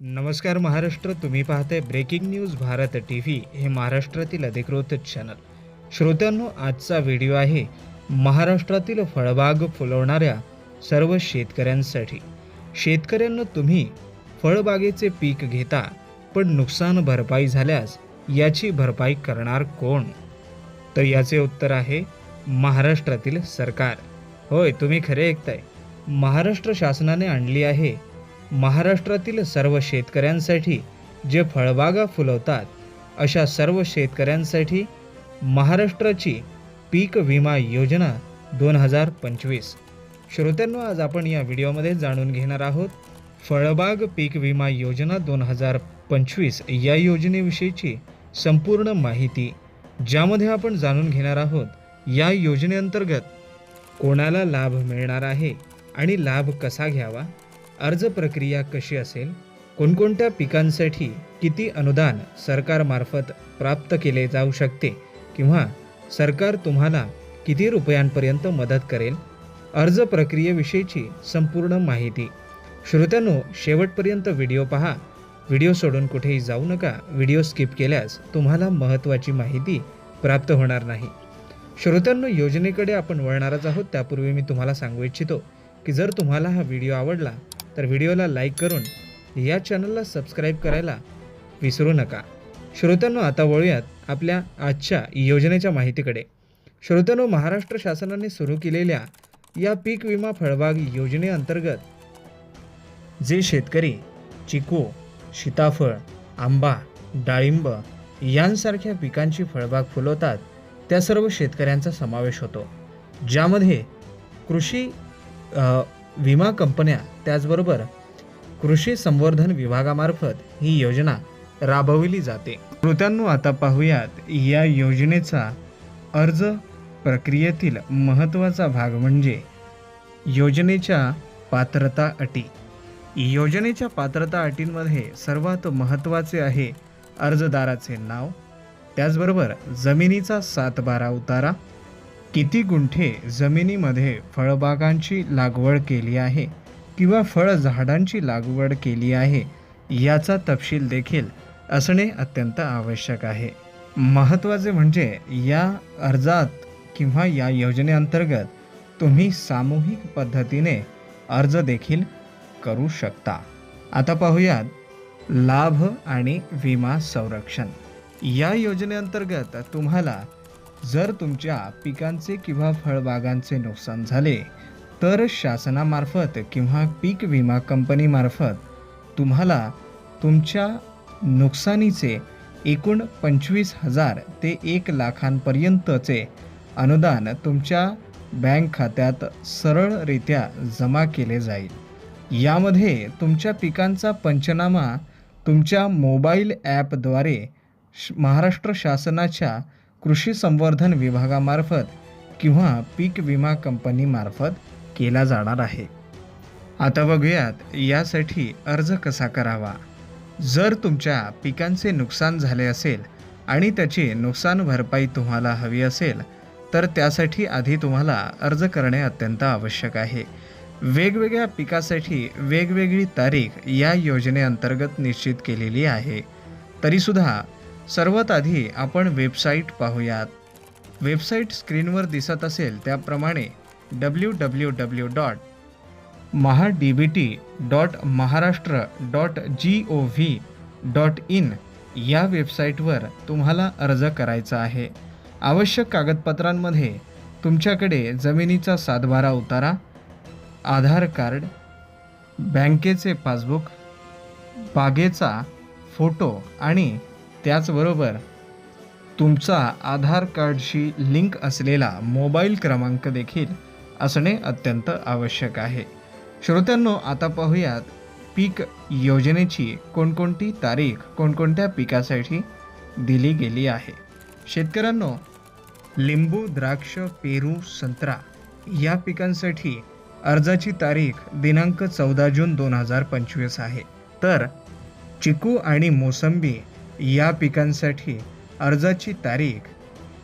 नमस्कार महाराष्ट्र तुम्ही पाहताय breaking news Bharat T V हे महाराष्ट्रातील अधिकृत चॅनल श्रोत्यांनो आजचा व्हिडिओ आहे महाराष्ट्रातील फळबाग फुलवणाऱ्या सर्व शेतकऱ्यांसाठी. शेतकऱ्यांना तुम्ही फळबागेचे पीक घेता पण नुकसान भरपाई झाल्यास याची भरपाई करणार कोण? तर याचे उत्तर आहे महाराष्ट्रातील सरकार. होय तुम्ही खरे ऐकताय. महाराष्ट्र शासनाने आणली आहे महाराष्ट्रातील सर्व शेतकऱ्यांसाठी जे फळबागा फुलवतात अशा सर्व शेतकऱ्यांसाठी महाराष्ट्राची पीक विमा योजना दोन हजार पंचवीस. श्रोत्यांनो आज आपण या व्हिडिओमध्ये जाणून घेणार आहोत फळबाग पीक विमा योजना दोन हजार पंचवीस या योजनेविषयीची संपूर्ण माहिती ज्यामध्ये आपण जाणून घेणार आहोत या योजनेअंतर्गत कोणाला लाभ मिळणार आहे आणि लाभ कसा घ्यावा? अर्ज प्रक्रिया कशी असेल? कोणकोणत्या पिकांसाठी किती अनुदान सरकारमार्फत प्राप्त केले जाऊ शकते? किंवा सरकार तुम्हाला किती रुपयांपर्यंत मदत करेल? अर्ज प्रक्रियेविषयीची संपूर्ण माहिती. श्रोत्यांनो शेवटपर्यंत व्हिडिओ पहा. व्हिडिओ सोडून कुठेही जाऊ नका. व्हिडिओ स्किप केल्यास तुम्हाला महत्त्वाची माहिती प्राप्त होणार नाही. श्रोत्यांनो योजनेकडे आपण वळणारच आहोत. त्यापूर्वी मी तुम्हाला सांगू इच्छितो की जर तुम्हाला हा व्हिडिओ आवडला तर व्हिडिओला लाईक करून या चॅनलला सबस्क्राईब करायला विसरू नका. श्रोत्यांनो आता वळूयात आपल्या आजच्या योजनेच्या माहितीकडे. श्रोत्यांनो महाराष्ट्र शासनाने सुरू केलेल्या या पीक विमा फळबाग योजनेअंतर्गत जे शेतकरी चिकू सीताफळ आंबा डाळिंब यांसारख्या पिकांची फळबाग फुलवतात त्या सर्व शेतकऱ्यांचा समावेश होतो. ज्यामध्ये कृषी विमा कंपन्या त्याचबरोबर कृषी संवर्धन विभागामार्फत ही योजना राबविली जाते. श्रोत्यांनो आता पाहूयात या योजनेचा अर्ज प्रक्रियेतील महत्त्वाचा भाग म्हणजे योजनेच्या पात्रता अटी. योजनेच्या पात्रता अटींमध्ये सर्वात महत्त्वाचे आहे अर्जदाराचे नाव त्याचबरोबर जमिनीचा सातबारा उतारा किती गुंठे जमिनीमध्ये फळबागांची लागवड केली आहे किंवा फळझाडांची लागवड केली आहे याचा तपशील देखील असणे अत्यंत आवश्यक आहे. महत्त्वाचे म्हणजे या अर्जात किंवा या योजनेअंतर्गत तुम्ही सामूहिक पद्धतीने अर्ज देखील करू शकता. आता पाहूयात लाभ आणि विमा संरक्षण. या योजनेअंतर्गत तुम्हाला जर तुमच्या पिकांचे किंवा फळबागांचे नुकसान झाले तर शासनामार्फत किंवा पीक विमा कंपनीमार्फत तुम्हाला तुमच्या नुकसानीचे एकूण पंचवीस हजार ते एक लाखांपर्यंतचे अनुदान तुमच्या बँक खात्यात सरळरित्या जमा केले जाईल. यामध्ये तुमच्या पिकांचा पंचनामा तुमच्या मोबाईल ॲपद्वारे श- महाराष्ट्र शासनाच्या कृषी संवर्धन विभागामार्फत किंवा पीक विमा कंपनीमार्फत केला जाणार आहे. आता बघूयात यासाठी अर्ज कसा करावा? जर तुमच्या पिकांचे नुकसान झाले असेल आणि त्याची नुकसान भरपाई तुम्हाला हवी असेल तर त्यासाठी आधी तुम्हाला अर्ज करणे अत्यंत आवश्यक आहे. वेगवेगळ्या पिकासाठी वेगवेगळी तारीख या योजनेअंतर्गत निश्चित केलेली आहे. तरीसुद्धा सर्वात आधी आपण वेबसाईट पाहूयात. वेबसाईट स्क्रीनवर दिसत असेल त्याप्रमाणे W W W dot Maha D B T dot Maharashtra dot G O V dot in या वेबसाईटवर तुम्हाला अर्ज करायचा आहे. आवश्यक कागदपत्रांमध्ये तुमच्याकडे जमिनीचा सातबारा उतारा आधार कार्ड बँकेचे पासबुक बागेचा फोटो आणि त्याचबरोबर तुमचा आधार कार्डशी लिंक असलेला मोबाईल क्रमांक देखील असणे अत्यंत आवश्यक आहे. श्रोत्यांनो आता पाहूयात पीक योजनेची कोणकोणती तारीख कोणकोणत्या पिकासाठी दिली गेली आहे. शेतकऱ्यांनो लिंबू द्राक्ष पेरू संत्रा या पिकांसाठी अर्जाची तारीख दिनांक चौदा जून दोन हजार पंचवीस आहे. तर चिकू आणि मोसंबी या पिकांसाठी अर्जाची तारीख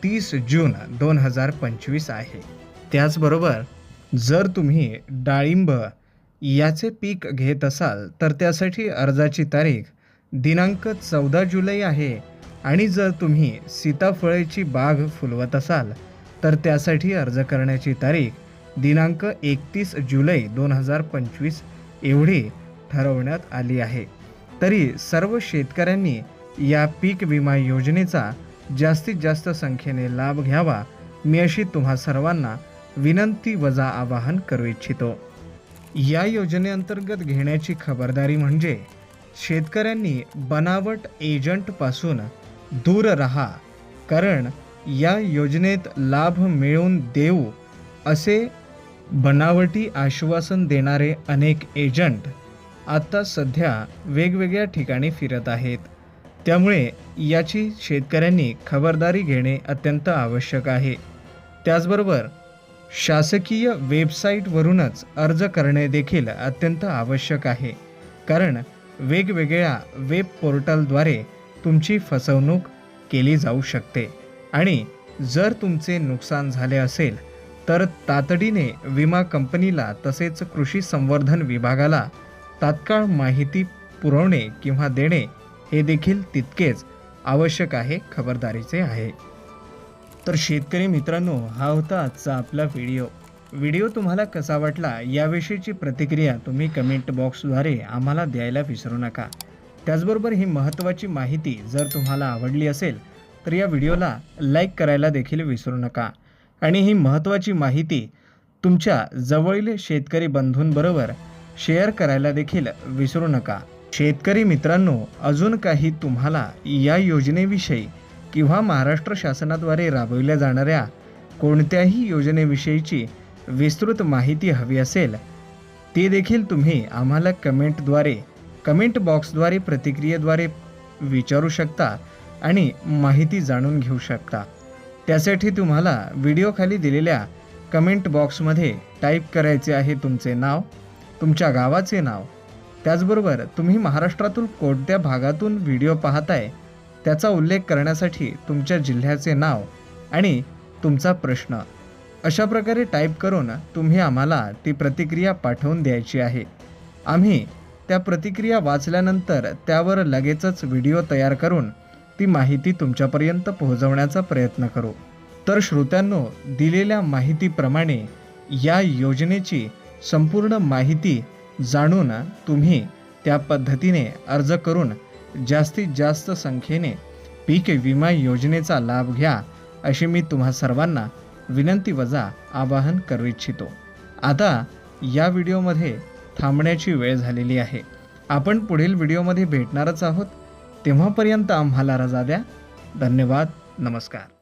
तीस जून दोन हजार पंचवीस आहे. त्याचबरोबर जर तुम्ही डाळिंब याचे पीक घेत असाल तर त्यासाठी अर्जाची तारीख दिनांक चौदा जुलै आहे. आणि जर तुम्ही सीताफळेची बाग फुलवत असाल तर त्यासाठी अर्ज करण्याची तारीख दिनांक एकतीस जुलै दोन हजार पंचवीस एवढी ठरवण्यात आली आहे. तरी सर्व शेतकऱ्यांनी या पीक विमा योजनेचा जास्तीत जास्त संख्येने लाभ घ्यावा मी अशी तुम्हा सर्वांना विनंती वजा आवाहन करू इच्छितो. या योजनेअंतर्गत घेण्याची खबरदारी म्हणजे शेतकऱ्यांनी बनावट एजंटपासून दूर राहा कारण या योजनेत लाभ मिळवून देऊ असे बनावटी आश्वासन देणारे अनेक एजंट आता सध्या वेगवेगळ्या ठिकाणी फिरत आहेत. त्यामुळे याची शेतकऱ्यांनी खबरदारी घेणे अत्यंत आवश्यक आहे. त्याचबरोबर शासकीय वेबसाईटवरूनच अर्ज करणे देखील अत्यंत आवश्यक आहे. कारण वेगवेगळ्या वेब पोर्टलद्वारे तुमची फसवणूक केली जाऊ शकते आणि जर तुमचे नुकसान झाले असेल तर तातडीने विमा कंपनीला तसेच कृषी संवर्धन विभागाला तात्काळ माहिती पुरवणे किंवा देणे हे देखील तितकेच आवश्यक आहे खबरदारीचे आहे. तर शेतकरी मित्रांनो हा होता आजचा आपला व्हिडिओ. व्हिडिओ तुम्हाला कसा वाटला याविषयीची प्रतिक्रिया तुम्ही कमेंट बॉक्सद्वारे आम्हाला द्यायला विसरू नका. त्याचबरोबर ही महत्त्वाची माहिती जर तुम्हाला आवडली असेल तर या व्हिडिओला लाईक करायला देखील विसरू नका. आणि ही महत्त्वाची माहिती तुमच्या जवळील शेतकरी बंधूंबरोबर शेअर करायला देखील विसरू नका. शेतकरी मित्रांनो अजून काही तुम्हाला या योजनेविषयी किंवा महाराष्ट्र शासनाद्वारे राबविल्या जाणाऱ्या कोणत्याही योजनेविषयीची विस्तृत माहिती हवी असेल ते देखील तुम्ही आम्हाला कमेंटद्वारे कमेंट बॉक्सद्वारे प्रतिक्रियेद्वारे विचारू शकता आणि माहिती जाणून घेऊ शकता. त्यासाठी तुम्हाला व्हिडिओखाली दिलेल्या कमेंट बॉक्समध्ये टाईप करायचे आहे तुमचे नाव तुमच्या गावाचे नाव त्याचबरोबर तुम्ही महाराष्ट्रातून कोणत्या भागातून व्हिडिओ पाहताय त्याचा उल्लेख करण्यासाठी तुमच्या जिल्ह्याचे नाव आणि तुमचा प्रश्न. अशा प्रकारे टाईप करून तुम्ही आम्हाला ती प्रतिक्रिया पाठवून द्यायची आहे. आम्ही त्या प्रतिक्रिया वाचल्यानंतर त्यावर लगेचच व्हिडिओ तयार करून ती माहिती तुमच्यापर्यंत पोहोचवण्याचा प्रयत्न करू. तर श्रोत्यांनो दिलेल्या माहितीप्रमाणे या योजनेची संपूर्ण माहिती जाणून तुम्ही त्या पद्धतीने अर्ज करून जास्तीत जास्त संख्येने पीक विमा योजनेचा लाभ घ्या अशी मी तुम्हा सर्वांना विनंती वजा आवाहन करू इच्छितो. आता या व्हिडिओमध्ये थांबण्याची वेळ झालेली आहे. आपण पुढील व्हिडिओमध्ये भेटणारच आहोत. तेव्हापर्यंत आम्हाला रजा द्या. धन्यवाद. नमस्कार.